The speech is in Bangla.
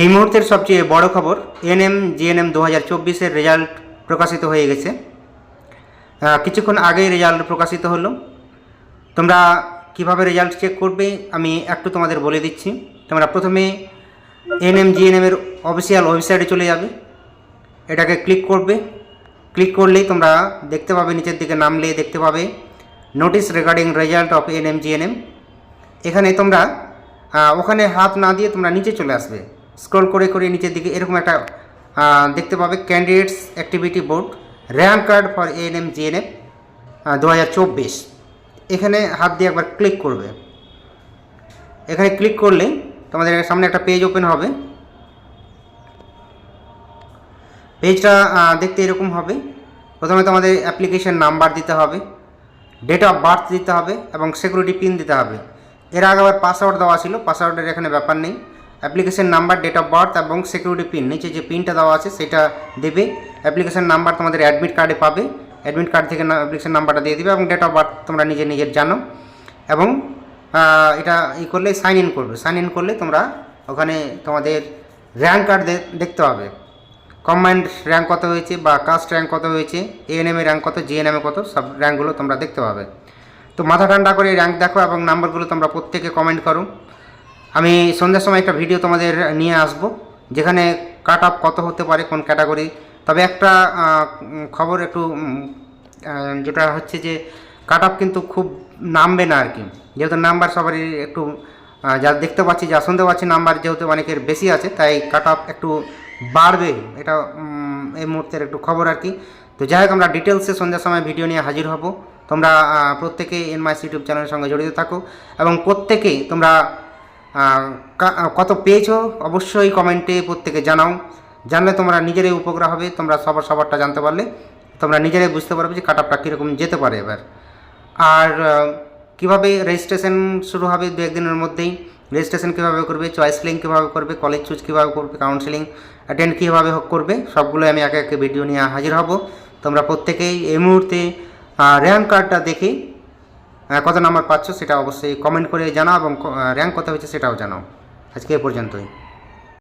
এই মুহূর্তের সবচেয়ে বড় খবর এনএম, জিএনএম দু হাজার চব্বিশের রেজাল্ট প্রকাশিত হয়ে গেছে। কিছুক্ষণ আগেই রেজাল্ট প্রকাশিত হলো। তোমরা কীভাবে রেজাল্ট চেক করবে আমি একটু তোমাদের বলে দিচ্ছি। তোমরা প্রথমে এনএম জিএনএমের অফিসিয়াল ওয়েবসাইটে চলে যাবে। এটাকে ক্লিক করবে। ক্লিক করলেই তোমরা দেখতে পাবে, নিচের দিকে নামলে দেখতে পাবে notice regarding result of NM, GNM. এখানে তোমরা ওখানে হাত না দিয়ে তোমরা নিচে চলে আসবে। স্ক্রল করে করে নিচের দিকে এরকম একটা দেখতে পাবে candidates activity board rank card for ANM GNM দু হাজার চব্বিশ। এখানে হাত দিয়ে একবার ক্লিক করবে। এখানে ক্লিক করলে তোমাদের সামনে একটা পেজ ওপেন হবে। পেজটা দেখতে এরকম হবে। প্রথমে তোমাদের অ্যাপ্লিকেশন নাম্বার দিতে হবে ডেট অফ বার্থ দিতে হবে এবং সিকিউরিটি পিন দিতে হবে। এর আগে আবার পাসওয়ার্ড দেওয়া ছিল পাসওয়ার্ডের এখানে ব্যাপার নেই। Application number date of birth এবং সিকিউরিটি পিন নিচে যে পিনটা দেওয়া আছে, সেটা দেবে। অ্যাপ্লিকেশন নাম্বার তোমাদের অ্যাডমিট কার্ডে পাবে। অ্যাডমিট কার্ড থেকে অ্যাপ্লিকেশন নাম্বারটা দিয়ে দেবে এবং ডেট অফ বার্থ তোমরা নিজে নিজের জানো। এবং এটা ই করলে সাইন ইন করবে। সাইন ইন করলে তোমরা ওখানে তোমাদের র্যাঙ্ক কার্ড দেখতে পাবে। কম্বাইন্ড র্যাঙ্ক কত হয়েছে বা কাস্ট র্যাঙ্ক কত হয়েছে এএনএম র্যাঙ্ক কত জিএনএম কত, সব র্যাঙ্কগুলো তোমরা দেখতে পাবে। তো মাথা ঠান্ডা করে র্যাঙ্ক দেখো এবং নাম্বারগুলো তোমরা প্রত্যেকে কমেন্ট করো। আমি সন্ধ্যার সময় একটা ভিডিও তোমাদের নিয়ে আসব, যেখানে কাট অফ কত হতে পারে, কোন ক্যাটাগরি তবে একটা খবর একটু যেটা হচ্ছে যে কাট অফ কিন্তু খুব নামবে না আর কি। যেহেতু নাম্বার সবারই একটু যা দেখতে পাচ্ছি, যা শুনতে পাচ্ছি নাম্বার যেহেতু অনেকের বেশি আছে, তাই কাট অফ একটু বাড়বে। এটা এই মুহূর্তের একটু খবর আর কি। তো যাই হোক, আমরা ডিটেলসে সন্ধ্যার সময় ভিডিও নিয়ে হাজির হব। তোমরা প্রত্যেকেই এনমাইস ইউটিউব চ্যানেলের সঙ্গে জড়িত থাকো এবং প্রত্যেকেই তোমরা কত পেয়েছ অবশ্যই কমেন্টে প্রত্যেকে জানাও। জানলে তোমরা নিজেরাই উপকার হবে, তোমরা সবার সবারটা জানতে পারলে। তোমরা নিজেরাই বুঝতে পারবে যে কাট কীরকম যেতে পারে এবার। আর কীভাবে রেজিস্ট্রেশন শুরু হবে দু একদিনের মধ্যেই? রেজিস্ট্রেশন কীভাবে করবে? চয়েস লিঙ্ক কীভাবে করবে? কলেজ চুজ কীভাবে করবে? কাউন্সিলিং অ্যাটেন্ড কীভাবে করবে? সবগুলো আমি একে একে ভিডিও নিয়ে হাজির হব। তোমরা প্রত্যেকেই এই মুহূর্তে র্যাঙ্ক কার্ডটা দেখে কত নাম্বার পাচ্ছ সেটা অবশ্যই কমেন্ট করে জানাও এবং র্যাঙ্ক কত হয়েছে সেটাও জানাও। আজকে এ পর্যন্তই।